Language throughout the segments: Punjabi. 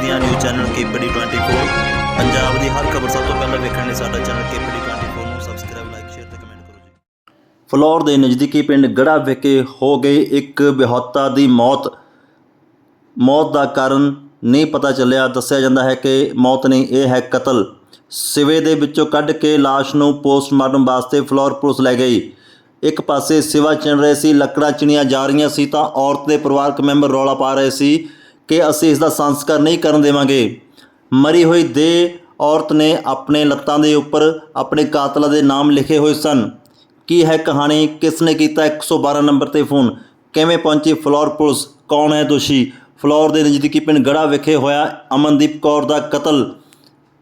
ਪੰਜਾਬ ਦੀਆਂ ਨਿਊਜ਼ ਚੈਨਲ ਕੇਪੀਡੀ 24 ਪੰਜਾਬ ਦੀ ਹਰ ਖਬਰ ਸਭ ਤੋਂ ਪਹਿਲਾਂ ਵੇਖਣ ਲਈ ਸਾਡਾ ਚੈਨਲ ਕੇਪੀਡੀ 24 ਨੂੰ ਸਬਸਕ੍ਰਾਈਬ ਲਾਈਕ ਸ਼ੇਅਰ ਤੇ ਕਮੈਂਟ ਕਰੋ ਜੀ। ਫਲੋਰ ਦੇ ਨਜ਼ਦੀਕੀ ਪਿੰਡ ਗੜਾ ਵਿਖੇ ਹੋ ਗਈ ਇੱਕ ਵਿਆਹੁਤਾ ਦੀ ਮੌਤ। ਮੌਤ ਦਾ ਕਾਰਨ ਨਹੀਂ ਪਤਾ ਚੱਲਿਆ। ਦੱਸਿਆ ਜਾਂਦਾ ਹੈ ਕਿ ਮੌਤ ਨਹੀਂ ਇਹ ਹੈ ਕਤਲ। ਸਿਵੇ ਦੇ ਵਿੱਚੋਂ ਕੱਢ ਕੇ ਲਾਸ਼ ਨੂੰ ਪੋਸਟਮਾਰਟਮ ਵਾਸਤੇ ਫਲੋਰ ਪੁਲਿਸ ਲੈ ਗਈ। ਇੱਕ ਪਾਸੇ ਸਿਵਾ ਚਿਣ ਰਹੇ ਸੀ, ਲੱਕੜਾਂ ਚਿਣੀਆਂ ਜਾ ਰਹੀਆਂ ਸੀ ਤਾਂ ਔਰਤ ਦੇ ਪਰਿਵਾਰਕ ਮੈਂਬਰ ਰੌਲਾ ਪਾ ਰਹੇ ਸੀ। ਕਿ ਅਸੀਂ ਇਸ ਦਾ ਸੰਸਕਾਰ ਨਹੀਂ ਕਰਨ ਦੇਵਾਂਗੇ। ਮਰੀ ਹੋਈ ਦੇ ਔਰਤ ਨੇ ਆਪਣੇ ਲੱਤਾਂ ਦੇ ਉੱਪਰ ਆਪਣੇ ਕਾਤਲਾਂ ਦੇ ਨਾਮ ਲਿਖੇ ਹੋਏ ਸਨ। ਕੀ ਹੈ ਕਹਾਣੀ? ਕਿਸ ਨੇ ਕੀਤਾ? 112 ਨੰਬਰ ਤੇ ਫੋਨ। ਕਿਵੇਂ ਪਹੁੰਚੀ ਫਲੋਰ ਪੁਲਿਸ? ਕੌਣ ਹੈ ਦੋਸ਼ੀ? ਫਲੋਰ ਦੇ ਨਜ਼ਦੀਕੀ ਪਿੰਡ ਗੜਾ ਵਿਖੇ ਹੋਇਆ ਅਮਨਦੀਪ ਕੌਰ ਦਾ ਕਤਲ।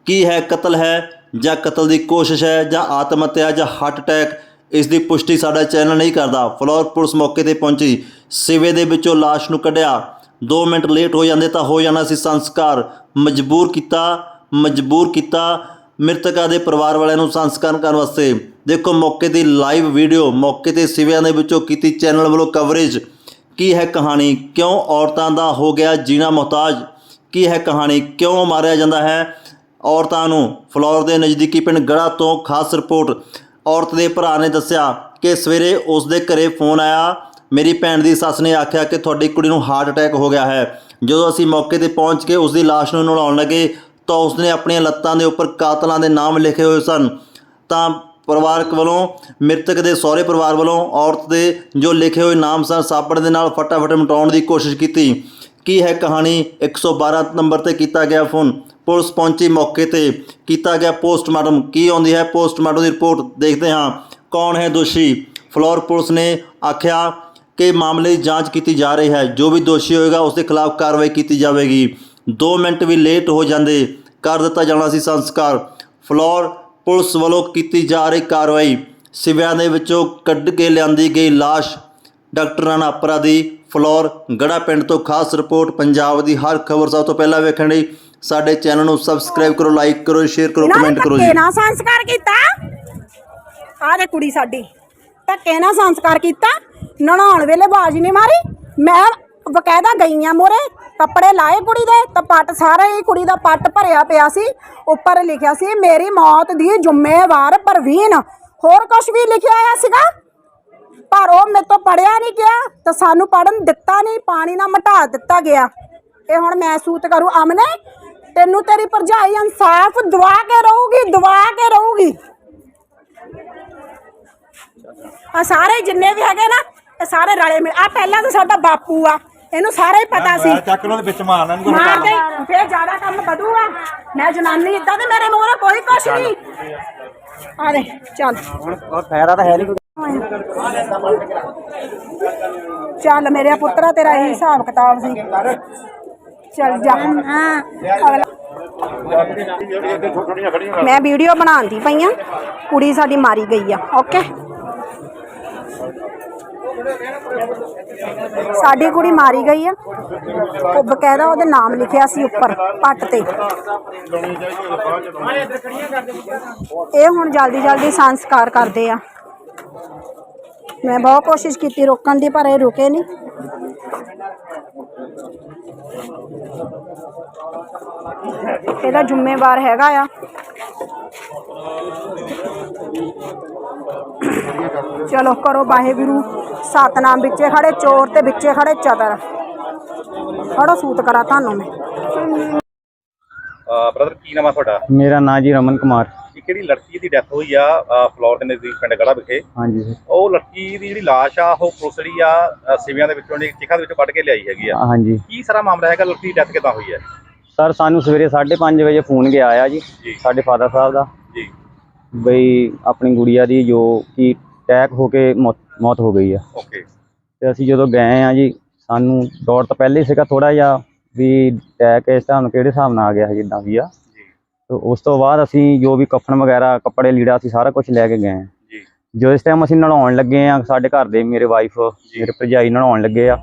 ਕੀ ਹੈ ਕਤਲ ਹੈ? ਜਾਂ ਕਤਲ ਦੀ ਕੋਸ਼ਿਸ਼ ਹੈ? ਜਾਂ ਆਤਮ ਹੱਤਿਆ ਜਾਂ ਹਾਰਟ ਅਟੈਕ ਇਸ ਦੀ ਪੁਸ਼ਟੀ ਸਾਡਾ ਚੈਨਲ ਨਹੀਂ ਕਰਦਾ। ਫਲੋਰ ਪੁਲਿਸ ਮੌਕੇ ਤੇ ਪਹੁੰਚੀ। ਸਿਵੇ ਦੇ ਵਿੱਚੋਂ ਲਾਸ਼ ਨੂੰ ਕੱਢਿਆ। 2 ਮਿੰਟ ਲੇਟ ਹੋ ਜਾਂਦੇ ਤਾਂ ਹੋ ਜਾਣਾ ਸੀ ਸੰਸਕਾਰ। ਮਜਬੂਰ ਕੀਤਾ ਮਜਬੂਰ ਕੀਤਾ ਮ੍ਰਿਤਕਾ ਦੇ ਪਰਿਵਾਰ ਵਾਲਿਆਂ ਨੂੰ ਸੰਸਕਾਰ ਕਰਨ ਵਾਸਤੇ। ਦੇਖੋ, ਮੌਕੇ ਦੀ ਲਾਈਵ ਵੀਡੀਓ ਮੌਕੇ ਤੇ ਸਿਵਿਆਂ ਦੇ ਵਿੱਚੋਂ ਕੀਤੀ ਚੈਨਲ ਵੱਲੋਂ ਕਵਰੇਜ ਕੀ ਹੈ ਕਹਾਣੀ? ਕਿਉਂ ਔਰਤਾਂ ਦਾ ਹੋ ਗਿਆ ਜੀਣਾ ਮੁਹਤਾਜ? ਕੀ ਹੈ ਕਹਾਣੀ? ਕਿਉਂ ਮਾਰਿਆ ਜਾਂਦਾ ਹੈ ਔਰਤਾਂ ਨੂੰ? ਫਲੋਰ ਦੇ ਨਜ਼ਦੀਕੀ ਪਿੰਡ ਗੜਾ ਤੋਂ ਖਾਸ ਰਿਪੋਰਟ। ਔਰਤ ਦੇ ਭਰਾ ਨੇ ਦੱਸਿਆ ਕਿ ਸਵੇਰੇ ਉਸ ਦੇ ਘਰੇ ਫੋਨ ਆਇਆ ਮੇਰੀ ਭੈਣ ਦੀ ਸੱਸ ਨੇ ਆਖਿਆ ਕਿ ਤੁਹਾਡੀ ਕੁੜੀ ਨੂੰ ਹਾਰਟ ਅਟੈਕ ਹੋ ਗਿਆ ਹੈ। ਜਦੋਂ ਅਸੀਂ ਮੌਕੇ ਤੇ ਪਹੁੰਚ ਕੇ ਉਸ ਦੀ ਲਾਸ਼ ਨੂੰ ਨਲਾਉਣ ਲੱਗੇ ਤਾਂ ਉਸਨੇ ਆਪਣੀਆਂ ਲੱਤਾਂ ਦੇ ਉੱਪਰ ਕਾਤਲਾਂ ਦੇ ਨਾਮ ਲਿਖੇ ਹੋਏ ਸਨ। ਤਾਂ ਪਰਿਵਾਰਕ ਵੱਲੋਂ, ਮ੍ਰਿਤਕ ਦੇ ਸਹੁਰੇ ਪਰਿਵਾਰ ਵੱਲੋਂ ਔਰਤ ਦੇ ਜੋ ਲਿਖੇ ਹੋਏ ਨਾਮ ਸਨ, ਸਾਬਣ ਦੇ ਨਾਲ ਫਟਾਫਟ ਮਿਟਾਉਣ ਦੀ ਕੋਸ਼ਿਸ਼ ਕੀਤੀ। ਕੀ ਹੈ ਕਹਾਣੀ 112 ਨੰਬਰ ਤੇ ਕੀਤਾ ਗਿਆ ਫੋਨ? ਪੁਲਿਸ ਪਹੁੰਚੀ ਮੌਕੇ ਤੇ। ਕੀਤਾ ਗਿਆ ਪੋਸਟਮਾਰਟਮ। ਕੀ ਆਉਂਦੀ ਹੈ? ਪੋਸਟਮਾਰਟਮ ਦੀ ਰਿਪੋਰਟ ਦੇਖਦੇ ਹਾਂ। ਕੌਣ ਹੈ ਦੋਸ਼ੀ? ਫਲੋਰ ਪੁਲਿਸ ਨੇ ਆਖਿਆ ਕਿ ਮਾਮਲੇ ਦੀ ਜਾਂਚ ਕੀਤੀ ਜਾ ਰਹੀ ਹੈ। ਜੋ ਵੀ ਦੋਸ਼ੀ ਹੋਏਗਾ ਉਸ ਦੇ ਖਿਲਾਫ ਕਾਰਵਾਈ ਕੀਤੀ ਜਾਵੇਗੀ। 2 ਮਿੰਟ ਵੀ ਲੇਟ ਹੋ ਜਾਂਦੇ ਕਰ ਦਿੱਤਾ ਜਾਣਾ ਸੀ ਸੰਸਕਾਰ। ਫਲੋਰ ਪੁਲਿਸ ਵੱਲੋਂ ਕੀਤੀ ਜਾ ਰਹੀ ਕਾਰਵਾਈ ਸਿਵਿਆਂ ਦੇ ਵਿੱਚੋਂ ਕੱਢ ਕੇ ਲਿਆਂਦੀ ਗਈ ਲਾਸ਼। ਡਾਕਟਰ ਅਪਰਾ ਦੀ ਫਲੋਰ ਗੜਾ ਪਿੰਡ ਤੋਂ ਖਾਸ ਰਿਪੋਰਟ ਪੰਜਾਬ ਦੀ ਹਰ ਖਬਰ ਸਭ ਤੋਂ ਪਹਿਲਾਂ ਵੇਖਣ ਲਈ ਸਾਡੇ ਚੈਨਲ ਨੂੰ ਸਬਸਕ੍ਰਾਈਬ ਕਰੋ ਲਾਈਕ ਕਰੋ ਸ਼ੇਅਰ ਕਰੋ ਨੇ ਕਮੈਂਟ ਕਰੋ ਜੀ। ਨਾਲ ਸੰਸਕਾਰ ਕੀਤਾ? ਆਹ ਦੇ ਕੁੜੀ ਸਾਡੀ। ਧੱਕੇ ਨਾਲ ਸੰਸਕਾਰ ਕੀਤਾ? ਨਹਾਉਣ ਵੇਲੇ ਬਾਜ ਨਹੀਂ ਮਾਰੀ। ਮੈਂ ਬਕਾਇਦਾ ਗਈ ਮੋਰੇ, ਕੱਪੜੇ ਲਾਏ ਕੁੜੀ ਦੇ, ਤਾਂ ਪੱਟ ਸਾਰਾ ਹੀ ਕੁੜੀ ਦਾ ਪੱਟ ਭਰਿਆ ਪਿਆ ਸੀ, ਉੱਪਰ ਲਿਖਿਆ ਸੀ, ਮੇਰੀ ਮੌਤ ਦੀ ਜ਼ਿੰਮੇਵਾਰ ਪ੍ਰਵੀਨ। ਹੋਰ ਕੁਝ ਵੀ ਲਿਖਿਆ ਆਇਆ ਸੀਗਾ? ਪਰ ਉਹ ਮੇਰੇ ਤੋਂ ਪੜਿਆ ਨਹੀਂ ਗਿਆ, ਤਾਂ ਸਾਨੂੰ ਪੜਨ ਦਿੱਤਾ ਨਹੀਂ ਪਾਣੀ ਨਾਲ ਮਟਾ ਦਿੱਤਾ ਗਿਆ। ਇਹ ਹੁਣ ਮੈਂ ਕਰੂ, ਅਮਨੇ, ਤੈਨੂੰ ਤੇਰੀ ਭਰਜਾਈ ਇਨਸਾਫ ਦਵਾ ਕੇ ਰਹੂਗੀ, ਦਵਾ ਕੇ ਰਹੂਗੀ। ਆ ਸਾਰੇ ਜਿੰਨੇ ਵੀ ਹੈਗੇ ਨਾ ਇਹ ਸਾਰੇ ਰਲੇ ਮਿਲ ਆ ਪਹਿਲਾਂ ਤਾਂ ਸਾਡਾ ਬਾਪੂ ਆ ਇਹਨੂੰ ਸਾਰਾ ਹੀ ਪਤਾ ਸੀ। ਚੱਕ ਲੋ ਦੇ ਵਿੱਚ ਮਾਰਨਾ ਇਹਨੂੰ ਮਾਰ ਦੇ ਫੇਰ ਜ਼ਿਆਦਾ ਕੰਮ ਵਧੂਗਾ ਮੈਂ ਜਨਾਨੀ ਇਦਾਂ ਤੇ ਮੇਰੇ ਮੂਹਰੇ ਕੋਈ ਕੁਛ ਨਹੀਂ। ਆ ਦੇ ਚੱਲ। ਫਾਇਦਾ ਤਾਂ ਹੈ ਨਹੀਂ ਚੱਲ ਮੇਰੇ ਪੁੱਤਰਾ ਤੇਰਾ ਇਹ ਹਿਸਾਬ ਕਿਤਾਬ ਸੀ। ਚੱਲ ਜਾ। ਹਾਂ ਅਗਲਾ ਮੈਂ ਵੀਡੀਓ ਬਣਾਉਂਦੀ ਪਈ ਆ ਕੁੜੀ ਸਾਡੀ ਮਾਰੀ ਗਈ ਆ ਓਕੇ? ਸਾਡੀ ਕੁੜੀ ਮਾਰੀ ਗਈ ਆ। ਉਹ ਬਕਾਇਦਾ ਉਹਦੇ ਨਾਮ ਲਿਖਿਆ ਸੀ ਉੱਪਰ, ਪੱਟ ਤੇ। ਇਹ ਹੁਣ ਜਲਦੀ ਜਲਦੀ ਸੰਸਕਾਰ ਕਰਦੇ ਆ। ਮੈਂ ਬਹੁਤ ਕੋਸ਼ਿਸ਼ ਕੀਤੀ ਰੋਕਣ ਦੀ, ਪਰ ਇਹ ਰੁਕੇ ਨਹੀਂ। ਇਹਦਾ ਜ਼ਿੰਮੇਵਾਰ ਹੈਗਾ ਆ। ਚਲੋ ਕਰੋ ਵਾਹਿਗੁਰੂ ਸਤਨਾਮ ਵਿੱਚੇ ਖੜੇ ਚੋਰ ਤੇ ਵਿੱਚੇ ਖੜੇ ਚਤਰ ਫੜੋ ਸੂਤ ਕਰਾ ਤੁਹਾਨੂੰ ਮੈਂ। ਬ੍ਰਦਰ ਕੀ ਨਾਮ ਆ ਤੁਹਾਡਾ? ਮੇਰਾ ਨਾਂ ਜੀ ਰਮਨ ਕੁਮਾਰ। ਇਹ ਕਿਹੜੀ ਲੜਕੀ ਦੀ ਡੈਥ ਹੋਈ ਆ? ਫਲੋਰ ਦੇ ਨਜ਼ਦੀਕ ਪਿੰਡ ਗੜਾ ਵਿਖੇ। ਹਾਂਜੀ ਸਰ। ਉਹ ਲੜਕੀ ਦੀ ਜਿਹੜੀ ਲਾਸ਼ ਆ ਉਹ ਪੁਲਿਸ ਜਿਹੜੀ ਆ ਸਿਵਿਆਂ ਦੇ ਵਿੱਚੋਂ ਜਿਹੜੀ ਚਿਖਾ ਦੇ ਵਿੱਚੋਂ ਕੱਢ ਕੇ ਲਿਆਈ ਹੈਗੀ ਆ। ਹਾਂਜੀ। ਕੀ ਸਾਰਾ ਮਾਮਲਾ ਹੈਗਾ? ਲੜਕੀ ਦੀ ਡੈਥ ਕਿਦਾਂ ਹੋਈ ਹੈ? ਸਰ ਸਾਨੂੰ ਸਵੇਰੇ 5:30 ਵਜੇ ਫੋਨ ਗਿਆ ਆ ਜੀ। ਸਾਡੇ ਫਾਦਰ ਸਾਹਿਬ ਦਾ। ਜੀ। ਬਈ ਆਪਣੀ ਗੁੜੀਆ ਦੀ ਜੋ ਕਿ ਅਟੈਕ ਹੋ ਕੇ ਮੌਤ ਹੋ ਗਈ ਆ। ਓਕੇ। ਤੇ ਅਸੀਂ ਜਦੋਂ ਗਏ ਆ ਜੀ ਸਾਨੂੰ ਦੌੜ ਤਾਂ ਪਹਿਲੇ ਹੀ ਸੀਗਾ ਥੋੜਾ ਜਿਹਾ ਵੀ ਅਟੈਕ ਇਸ ਨਾਲ ਕਿਹੜੇ ਹਿਸਾਬ ਨਾਲ ਆ ਗਿਆ ਜਿੱਦਾਂ ਵੀ ਆ। ਜੀ। ਤੇ ਉਸ ਤੋਂ ਬਾਅਦ ਅਸੀਂ ਜੋ ਵੀ ਕਫਨ ਵਗੈਰਾ ਕੱਪੜੇ ਲੀੜਾ ਅਸੀਂ ਸਾਰਾ ਕੁਝ ਲੈ ਕੇ ਗਏ ਆ। ਜੀ। ਇਸ ਟਾਈਮ ਅਸੀਂ ਨਹਾਉਣ ਲੱਗੇ ਆ ਸਾਡੇ ਘਰ ਦੇ ਮੇਰੇ ਵਾਈਫ ਮੇਰੇ ਭਰਜਾਈ ਨਹਾਉਣ ਲੱਗੇ ਆ।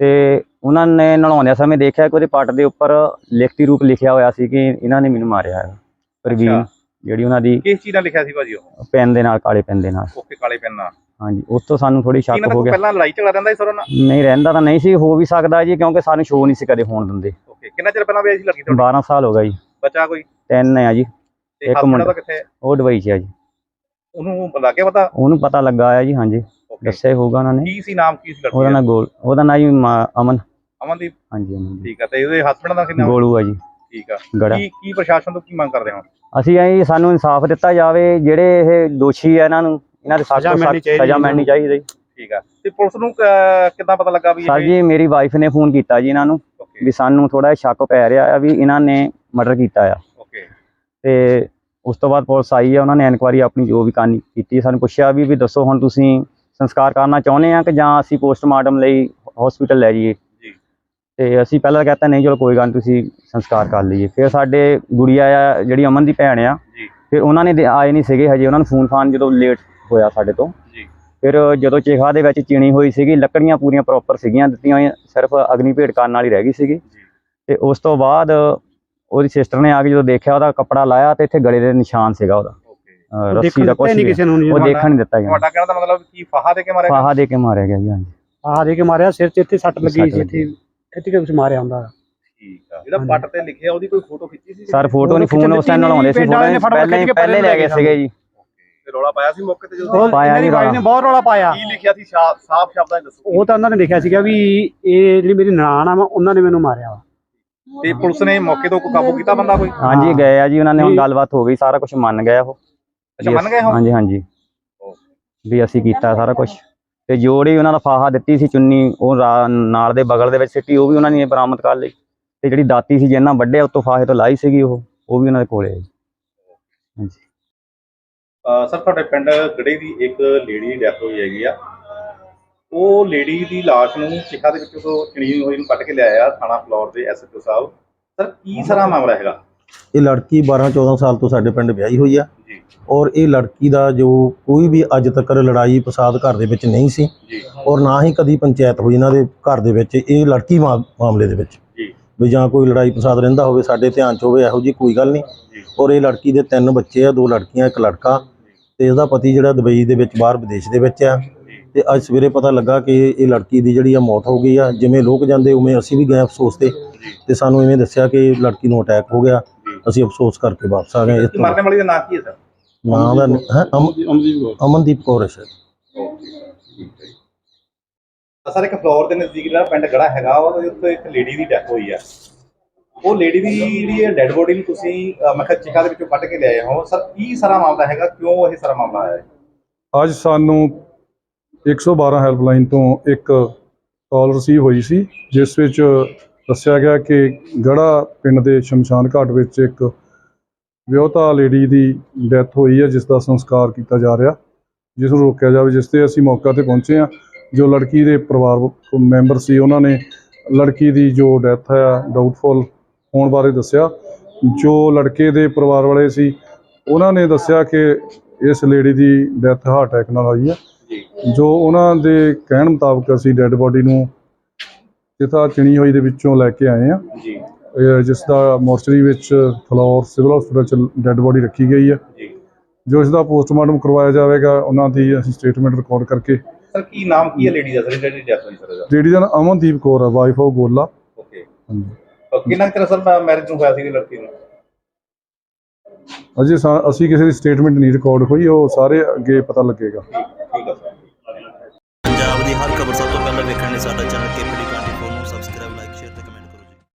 ਤੇ ਉਹਨਾਂ ਨੇ ਨਲਾਉਂਦਿਆਂ ਸਮੇਂ ਦੇਖਿਆ ਕਿ ਉਹਦੇ ਪੱਟ ਦੇ ਉੱਪਰ ਲਿਖਤੀ ਰੂਪ ਲਿਖਿਆ ਹੋਇਆ ਸੀ ਕਿ ਇਹਨਾਂ ਨੇ ਮੈਨੂੰ ਮਾਰਿਆ ਹੈ। ਪ੍ਰਵੀਨ। ਜਿਹੜੀ ਉਹਨਾਂ ਦੀ ਕਿਸ ਚੀਜ਼ ਨਾਲ ਲਿਖਿਆ ਸੀ ਭਾਜੀ ਉਹ? ਪੈਨ ਦੇ ਨਾਲ ਕਾਲੇ ਪੈਨ ਦੇ ਨਾਲ। ਓਕੇ ਕਾਲੇ ਪੈਨ ਨਾਲ। ਹਾਂਜੀ ਉਸ ਤੋਂ ਸਾਨੂੰ ਥੋੜੀ ਸ਼ੱਕ ਹੋ ਗਿਆ। ਪਹਿਲਾਂ ਲੜਾਈ ਝਗੜਾ ਰਹਿੰਦਾ ਸੀ ਸਰ ਉਹਨਾਂ? ਨਹੀਂ ਰਹਿੰਦਾ ਤਾਂ ਨਹੀਂ ਸੀ ਹੋ ਵੀ ਸਕਦਾ ਜੀ ਕਿਉਂਕਿ ਸਾਨੂੰ ਸ਼ੋਅ ਨਹੀਂ ਸੀ ਕਦੇ ਹੋਣ ਦਿੰਦੇ। ਓਕੇ ਕਿੰਨਾ ਚਿਰ ਪਹਿਲਾਂ ਵਿਆਹੀ ਸੀ ਲੜਕੀ ਤੁਹਾਡੀ 12 ਸਾਲ ਹੋ ਗਏ ਜੀ। ਬੱਚਾ ਕੋਈ? ਤਿੰਨ ਆ ਜੀ ਇੱਕ ਮੁੰਡਾ। ਹੈ? ਉਹ ਦੁਬਈ 'ਚ ਆ ਜੀ। ਉਹਨੂੰ ਲੱਗੇ ਪਤਾ? ਉਹਨੂੰ ਪਤਾ ਲੱਗਾ ਆ ਜੀ ਹਾਂਜੀ। ਦੱਸਿਆ ਹੀ ਹੋਊਗਾ ਉਹਨਾਂ ਨੇ। ਕੀ ਸੀ ਨਾਮ ਕੀ ਸੀ ਲੜਕੀ ਉਹਦਾ ਦਾ? ਨਾਂ ਗੋਲ ਉਹਦਾ ਨਾਂ ਜੀ ਮਾ- ਅਮਨ। ਅਮਨਦੀਪ। ਹਾਂਜੀ ਅਮਨ ਜੀ। ਠੀਕ ਆ ਤੇ ਉਹਦੇ ਹਸਬੰਡ ਦਾ ਕਿੰਨਾ? ਗੋਲੂ ਆ ਜੀ। ਠੀਕ ਆ। ਗੜਾ। ਕੀ ਕੀ ਪ੍ਰਸ਼ਾਸਨ ਤੋਂ ਕੀ ਮੰਗ ਕਰਦੇ ਹੋ? ਅਸੀਂ ਐਂ ਜੀ ਸਾਨੂੰ ਇਨਸਾਫ ਦਿੱਤਾ ਜਾਵੇ ਜਿਹੜੇ ਇਹ ਦੋਸ਼ੀ ਆ ਇਹਨਾਂ ਨੂੰ ਇਹਨਾਂ ਦੇ ਸਖਤ ਸਜ਼ਾ ਮਿਲਣੀ ਚਾਹੀਦੀ ਸਜ਼ਾ ਮਿਲਣੀ ਚਾਹੀਦੀ। ਠੀਕ ਆ। ਤੇ ਪੁਲਿਸ ਨੂੰ ਅਹ, ਕਿੱਦਾਂ ਪਤਾ ਲੱਗਾ ਵੀ ਸਰ ਜੀ ਮੇਰੀ ਵਾਈਫ ਨੇ ਫੋਨ ਕੀਤਾ ਜੀ ਇਹਨਾਂ ਨੂੰ ਓਕੇ ਵੀ ਸਾਨੂੰ ਥੋੜਾ ਸ਼ੱਕ ਪੈ ਰਿਹਾ ਆ ਵੀ ਇਹਨਾਂ ਨੇ ਮਰਡਰ ਕੀਤਾ ਆ। ਓਕੇ ਤੇ ਉਸ ਤੋਂ ਬਾਅਦ ਪੁਲਿਸ ਆਈ ਆ ਉਹਨਾਂ ਨੇ ਇਨਕੁਆਰੀ ਆਪਣੀ ਜੋ ਵੀ ਕਰਨੀ ਕੀਤੀ ਸਾਨੂੰ ਪੁੱਛਿਆ ਵੀ ਵੀ ਦੱਸੋ ਹੁਣ ਤੁਸੀਂ ਸੰਸਕਾਰ ਕਰਨਾ ਚਾਹੁੰਦੇ ਆ ਕਿ ਜਾਂ ਅਸੀਂ ਪੋਸਟਮਾਰਟਮ ਲਈ ਹਸਪੀਟਲ ਲੈ ਜਾਈਏ। ਜੀ। ਤੇ ਅਸੀਂ ਪਹਿਲਾਂ ਕਹਤਾ ਨਹੀਂ ਚਲੋ ਕੋਈ ਗੱਲ ਤੁਸੀਂ ਸੰਸਕਾਰ ਕਰ ਲਈਏ। ਫਿਰ ਸਾਡੇ ਗੁੜੀਆ ਆ ਜਿਹੜੀ ਅਮਨ ਦੀ ਭੈਣ ਆ ਫਿਰ ਉਹਨਾਂ ਨੇ ਆਏ ਨਹੀਂ ਸੀਗੇ ਹਜੇ ਉਹਨਾਂ ਨੂੰ ਫੋਨ ਫਾਨ ਜਦੋਂ ਲੇਟ ਹੋਇਆ ਸਾਡੇ ਤੋਂ। ਫਿਰ ਜਦੋਂ ਚੇਖਾ ਦੇ ਵਿੱਚ ਚੀਣੀ ਹੋਈ ਸੀਗੀ ਲੱਕੜੀਆਂ ਪੂਰੀਆਂ ਪ੍ਰੋਪਰ ਸੀਗੀਆਂ ਦਿੱਤੀਆਂ ਹੋਈਆਂ ਸਿਰਫ ਅਗਨੀ ਭੇਟ ਕਰਨ ਵਾਲੀ ਰਹਿ ਗਈ ਸੀਗੀ। ਤੇ ਉਸ ਤੋਂ ਬਾਅਦ ਉਹਦੀ ਸਿਸਟਰ ਨੇ ਆ ਕੇ ਜਦੋਂ ਦੇਖਿਆ ਉਹਦਾ ਕੱਪੜਾ ਲਾਇਆ ਤੇ ਇੱਥੇ ਗਲੇ ਦੇ ਨਿਸ਼ਾਨ ਸੀਗਾ ਉਹਦਾ। ਰੱਸੀ ਦਾ ਕੁਝ ਨਹੀਂ ਕਿਸੇ ਨੂੰ ਨਹੀਂ ਉਹ ਦੇਖਣ ਨਹੀਂ ਦਿੱਤਾ ਗਿਆ। ਤੁਹਾਡਾ ਕਹਿਣ ਦਾ ਮਤਲਬ ਕੀ ਫਾਹਾ ਦੇ ਕੇ ਮਾਰਿਆ? ਫਾਹਾ ਦੇ ਕੇ ਮਾਰਿਆ ਗਿਆ ਜੀ ਹਾਂਜੀ। ਆਹ ਦੇ ਕੇ ਮਾਰਿਆ ਸਿਰ 'ਚ ਇੱਥੇ ਸੱਟ ਲੱਗੀ ਸੀ ਇੱਥੇ ਇੱਥੇ ਕੁਝ ਮਾਰਿਆ ਹੁੰਦਾ? ਠੀਕ ਆ। ਜਿਹੜਾ ਪੱਟ ਤੇ ਲਿਖਿਆ ਉਹਦੀ ਕੋਈ ਫੋਟੋ ਖਿੱਚੀ ਸੀ? ਸਰ ਫੋਟੋ ਨਹੀਂ ਫੋਨ ਉਸ ਟਾਈਮ ਦਿੱਤੀ ਲਾਉਂਦੇ ਸੀ ਫੋਟੋ ਪਹਿਲਾਂ ਹੀ ਲੈ ਗਏ ਸੀਗੇ ਜੀ। ਤੇ ਰੌਲਾ ਪਾਇਆ ਸੀ ਮੌਕੇ ਤੇ ਜਦੋਂ? ਪਾਇਆ ਇਹਨਾਂ ਦੀ ਨੀ ਵਾਈਫ ਰੌਲਾ। ਨੇ ਬਹੁਤ ਰੌਲਾ ਪਾਇਆ। ਕੀ ਲਿਖਿਆ ਸੀ? ਸਾਫ਼ ਸ਼ਬਦਾਂ 'ਚ ਦੱਸੋ। ਉਹ ਤਾਂ ਉਹਨਾਂ ਨੇ ਲਿਖਿਆ ਸੀਗਾ ਵੀ ਇਹ ਜਿਹੜੀ ਮੇਰੀ ਨਨਾਣ ਆ ਵਾ ਉਹਨਾਂ ਨੇ ਮੈਨੂੰ ਮਾਰਿਆ ਵਾ। ਤੇ ਪੁਲਿਸ ਨੇ ਮੌਕੇ ਤੋਂ ਕੋਈ ਕਾਬੂ ਕੀਤਾ ਬੰਦਾ ਕੋਈ? ਹਾਂਜੀ ਗਏ ਆ ਜੀ ਉਹਨਾਂ ਨੇ ਹੁਣ। ਗੱਲਬਾਤ ਹੋ ਗਈ ਸਾਰਾ ਕੁਝ ਮੰਨ ਗਿਆ ਉਹ। ਅੱਛਾ ਮੰਨ ਗਏ ਹੋ ਹਾਂਜੀ ਹਾਂਜੀ। ਵੀ ਅਸੀਂ ਕੀਤਾ ਸਾਰਾ ਕੁਝ ਤੇ ਜੋੜੀ ਉਹਨਾਂ ਦਾ ਫਾਹਾ ਦਿੱਤੀ ਸੀ ਚੁੰਨੀ ਉਹ ਰਾ- ਨਾਲ ਦੇ ਬਗਲ ਦੇ ਵਿੱਚ ਸਿੱਟੀ ਉਹ ਵੀ ਉਹਨਾਂ ਨੇ ਬਰਾਮਦ ਕਰ ਲਈ। ਤੇ ਜਿਹੜੀ ਦਾਤੀ ਸੀ ਜਿਹਨਾਂ ਵੱਡੇ ਉਤੋਂ ਫਾਹੇ ਤੋਂ ਲਾਈ ਸੀਗੀ ਉਹ ਉਹ ਵੀ ਉਹਨਾਂ ਦੇ ਕੋਲੇ ਹੈ ਜੀ। ਹਾਂਜੀ। ਸਰ ਤੁਹਾਡੇ ਪਿੰਡ ਗੜੇ ਦੀ ਇੱਕ ਲੇਡੀ ਦੀ ਡੈਥ ਹੋਈ ਹੈਗੀ ਆ। ਉਹ ਲੇਡੀ ਦੀ ਲਾਸ਼ ਨੂੰ ਚਿਖਾ ਦੇ ਵਿੱਚੋਂ ਤੋਂ ਚਣੀ ਹੋਈ ਨੂੰ ਕੱਢ ਕੇ ਲਿਆਇਆ ਥਾਣਾ ਫਲੋਰ ਦੇ ਐਸਐਚਓ ਸਾਹਿਬ। ਸਰ ਕੀ ਸਾਰਾ ਮਾਮਲਾ ਹੈਗਾ? ਇਹ ਲੜਕੀ 12 14 ਸਾਲ ਤੋਂ ਸਾਡੇ ਪਿੰਡ ਵਿਆਹੀ ਹੋਈ ਆ। ਔਰ ਇਹ ਲੜਕੀ ਦਾ ਜੋ ਕੋਈ ਵੀ ਅੱਜ ਤੱਕ ਲੜਾਈ ਫਸਾਦ ਘਰ ਦੇ ਵਿੱਚ ਨਹੀਂ ਸੀ ਔਰ ਨਾ ਹੀ ਕਦੀ ਪੰਚਾਇਤ ਹੋਈ ਇਹਨਾਂ ਦੇ ਘਰ ਦੇ ਵਿੱਚ ਇਹ ਲੜਕੀ ਮਾ- ਮਾਮਲੇ ਦੇ ਵਿੱਚ। ਵੀ ਜਾਂ ਕੋਈ ਲੜਾਈ ਫਸਾਦ ਰਹਿੰਦਾ ਹੋਵੇ ਸਾਡੇ ਧਿਆਨ 'ਚ ਹੋਵੇ ਇਹੋ ਜੀ ਕੋਈ ਗੱਲ ਨਹੀਂ। ਔਰ ਇਹ ਲੜਕੀ ਦੇ ਤਿੰਨ ਬੱਚੇ ਆ ਦੋ ਲੜਕੀਆਂ ਇੱਕ ਲੜਕਾ। ਤੇ ਇਹਦਾ ਪਤੀ ਜਿਹੜਾ ਦੁਬਈ ਦੇ ਵਿੱਚ ਬਾਹਰ ਵਿਦੇਸ਼ ਦੇ ਵਿੱਚ ਆ। ਤੇ ਅੱਜ ਸਵੇਰੇ ਪਤਾ ਲੱਗਾ ਕਿ ਇਹ ਲੜਕੀ ਦੀ ਜਿਹੜੀ ਆ ਮੌਤ ਹੋ ਗਈ ਆ। ਜਿਵੇਂ ਲੋਕ ਜਾਂਦੇ ਉਵੇਂ ਅਸੀਂ ਵੀ ਗਏ ਅਫਸੋਸ ਤੇ। ਤੇ ਸਾਨੂੰ ਇਵੇਂ ਦੱਸਿਆ ਕਿ ਲੜਕੀ ਨੂੰ ਅਟੈਕ ਹੋ ਗਿਆ। ਅਸੀਂ ਅਫਸੋਸ ਕਰਕੇ ਵਾਪਸ ਆ ਗਏ। ਇਸ ਤੋਂ ਮਰਨੇ ਵਾਲੀ ਦਾ ਨਾਂ ਕੀ ਹੈ ਸਰ? ਨਾਂ ਦਾ ਹੈ? ਅਮਨਦੀਪ ਕੌਰ। ਹੈ ਸਰ ਸਰ ਇੱਕ ਫਲੋਰ ਦੇ ਨਜ਼ਦੀਕ ਜਿਹੜਾ ਪਿੰਡ ਗੜਾ ਹੈਗਾ ਉਹਦੇ ਉੱਤੇ ਇੱਕ ਲੇਡੀ ਦੀ ਡੈਥ ਹੋਈ ਆ ਉਹ ਲੇਡੀ ਦੀ ਜਿਹੜੀ ਡੈੱਡ ਬੋਡੀ ਨੂੰ ਤੁਸੀਂ ਅਹ, ਮੈਂ ਕਿਹਾ ਚਿਖਾ ਦੇ ਵਿੱਚੋਂ ਕੱਢ ਕੇ ਲਿਆਏ ਹੋ। ਸਰ ਕੀ ਸਾਰਾ ਮਾਮਲਾ ਹੈਗਾ? ਕਿਉਂ ਇਹ ਸਾਰਾ ਮਾਮਲਾ ਆਇਆ? ਹੈ ਅੱਜ ਸਾਨੂੰ 112 ਹੈਲਪਲਾਈਨ ਤੋਂ ਇੱਕ ਕਾਲ ਰਿਸੀਵ ਹੋਈ ਸੀ ਜਿਸ ਵਿੱਚ ਦੱਸਿਆ ਗਿਆ ਕਿ ਗੜਾ ਪਿੰਡ ਦੇ ਸ਼ਮਸ਼ਾਨ ਘਾਟ ਵਿੱਚ ਇੱਕ ਵਿਆਹੁਤਾ ਲੇਡੀ ਦੀ ਡੈਥ ਹੋਈ ਹੈ ਜਿਸ ਦਾ ਸੰਸਕਾਰ ਕੀਤਾ ਜਾ ਰਿਹਾ ਜਿਸ ਨੂੰ ਰੋਕਿਆ ਜਾਵੇ ਜਿਸ ਤੇ ਅਸੀਂ ਮੌਕਾ ਤੇ ਪਹੁੰਚੇ ਹਾਂ ਜੋ ਲੜਕੀ ਦੇ ਪਰਿਵਾਰ ਮੈਂਬਰ ਸੀ ਉਹਨਾਂ ਨੇ ਲੜਕੀ ਦੀ ਜੋ ਡੈਥ ਹੈ ਡਾਊਟਫੁਲ ਹੋਣ ਬਾਰੇ ਦੱਸਿਆ। ਜੋ ਲੜਕੇ ਦੇ ਪਰਿਵਾਰ ਵਾਲੇ ਸੀ ਉਹਨਾਂ ਨੇ ਦੱਸਿਆ ਕਿ ਇਸ ਲੇਡੀ ਦੀ ਡੈਥ ਹਾਰਟ ਅਟੈਕ ਨਾਲ ਹੋਈ ਹੈ ਜੀ। ਉਹਨਾਂ ਦੇ ਕਹਿਣ ਮੁਤਾਬਕ ਅਸੀਂ ਡੈੱਡ ਬੋਡੀ ਨੂੰ ਜਿੱਥਾ ਚਿਣੀ ਹੋਈ ਦੇ ਵਿੱਚੋਂ ਲੈ ਕੇ ਆਏ ਆ। ਜਿਸ ਦਾ ਮੋਰਚਰੀ ਵਿੱਚ ਫਲੋਰ ਸਿਵਲ ਹਸਪੀਟਲ ਚ ਡੈੱਡ ਬੋਡੀ ਰੱਖੀ ਗਈ ਹੈ। ਜੀ। ਜੋ ਇਸ ਦਾ ਪੋਸਟਮਾਰਟਮ ਕਰਵਾਇਆ ਜਾਵੇਗਾ ਉਹਨਾਂ ਦੀ ਅਸੀਂ ਸਟੇਟਮੈਂਟ ਰਿਕਾਰਡ ਕਰਕੇ ਸਰ ਕੀ ਨਾਮ ਕੀ ਹੈ ਲੇਡੀ ਦਾ? ਸਰ ਜਿਹੜੀ ਡੈਥ ਹੋਈ ਸਰ ਲੇਡੀ ਦਾ ਨਾਮ ਅਮਨਦੀਪ ਕੌਰ ਹੈ ਵਾਈਫ ਆਫ ਗੋਲਾ। ਓਕੇ ਹਾਂਜੀ। ਕਿੰਨਾ ਚਿਰ ਸਰ ਮੈਰਿਜ ਨੂੰ ਹੋਇਆ ਸੀ ਲੜਕੀ ਨੂੰ? ਅਜੇ ਅਸੀਂ ਕਿਸੇ ਦੀ ਸਟੇਟਮੈਂਟ ਨਹੀਂ ਰਿਕਾਰਡ ਹੋਈ ਉਹ ਸਾਰੇ ਅੱਗੇ ਪਤਾ ਲੱਗੇਗਾ। ਠੀਕ ਆ ਸਰ। ਪੰਜਾਬ ਦੀ ਹਰ ਖਬਰ ਸਭ ਤੋਂ ਪਹਿਲਾਂ ਵੇਖਣ ਲਈ ਸਾਡਾ ਚੈਨਲ ਕੇਪੀਡੀ